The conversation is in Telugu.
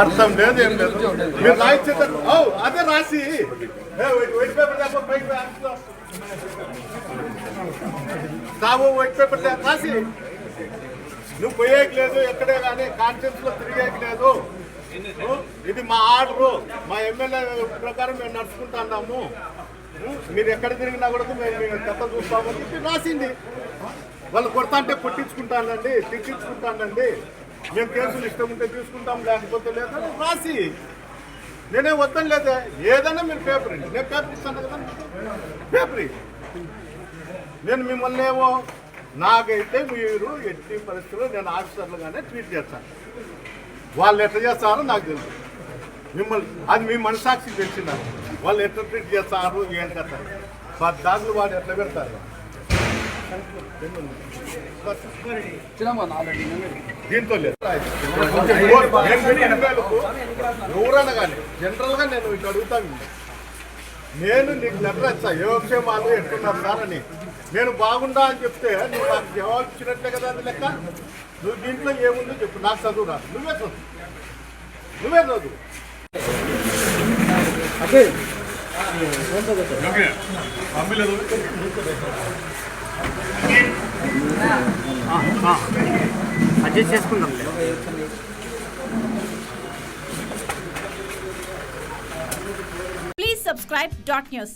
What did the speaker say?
అర్థం లేదు ఏం లేదు మీరు రాయించేది ఓ అదే రాసి వైట్ పేపర్ తావు వైట్ పేపర్ రాసి నువ్వు పోయేకి లేదు ఎక్కడే కానీ కాన్ఫరెన్స్లో తిరిగేకి లేదు ఇది మా ఆర్డరు మా ఎమ్మెల్యే ప్రకారం మేము నడుచుకుంటా మీరు ఎక్కడ తిరిగినా కూడా మేము మేము కథ చూస్తామని చెప్పి రాసింది వాళ్ళు కొడతా అంటే కొట్టించుకుంటానండి తిట్టించుకుంటానండి మేము కేసులు ఇష్టం ఉంటే తీసుకుంటాం లేకపోతే లేదా రాసి. నేనే వద్దని లేదా? ఏదైనా మీరు పేపర్ ఇవ్వండి. నేను పేపర్ ఇస్తాను కదా పేపర్ నేను మిమ్మల్ని ఏమో నాకైతే మీరు ఎట్టి పరిస్థితుల్లో నేను ఆఫీసర్లుగానే ట్వీట్ చేస్తాను. వాళ్ళు ఎట్లా చేస్తారో నాకు తెలుసు. మిమ్మల్ని అది మీ మనసాక్షి తెలిసిన వాళ్ళు ఎట్లా ట్రీట్ చేస్తారు ఏం కథ పద్దాకులు వాడు ఎట్లా పెడతారు? దీంతో లేదు. నేను పెట్టిన వేలకు ఎవరైనా కానీ జనరల్గా నేను ఇట్లా అడుగుతాను నేను నీకు లెటర్ ఇస్తా యోగక్షేమాలు ఎట్టున్నారు సార్ అని. నేను బాగుండా అని చెప్తే నువ్వు నాకు జవాబు ఇచ్చినట్లే కదా అది లెక్క? నువ్వు దీంట్లో ఏముందో చెప్పు నాకు చదువు రాదు. నువ్వే చదువు. నువ్వే చదువు. అడ్జస్ట్ చేసుకుందాం ప్లీజ్ సబ్స్క్రైబ్ డాట్ న్యూస్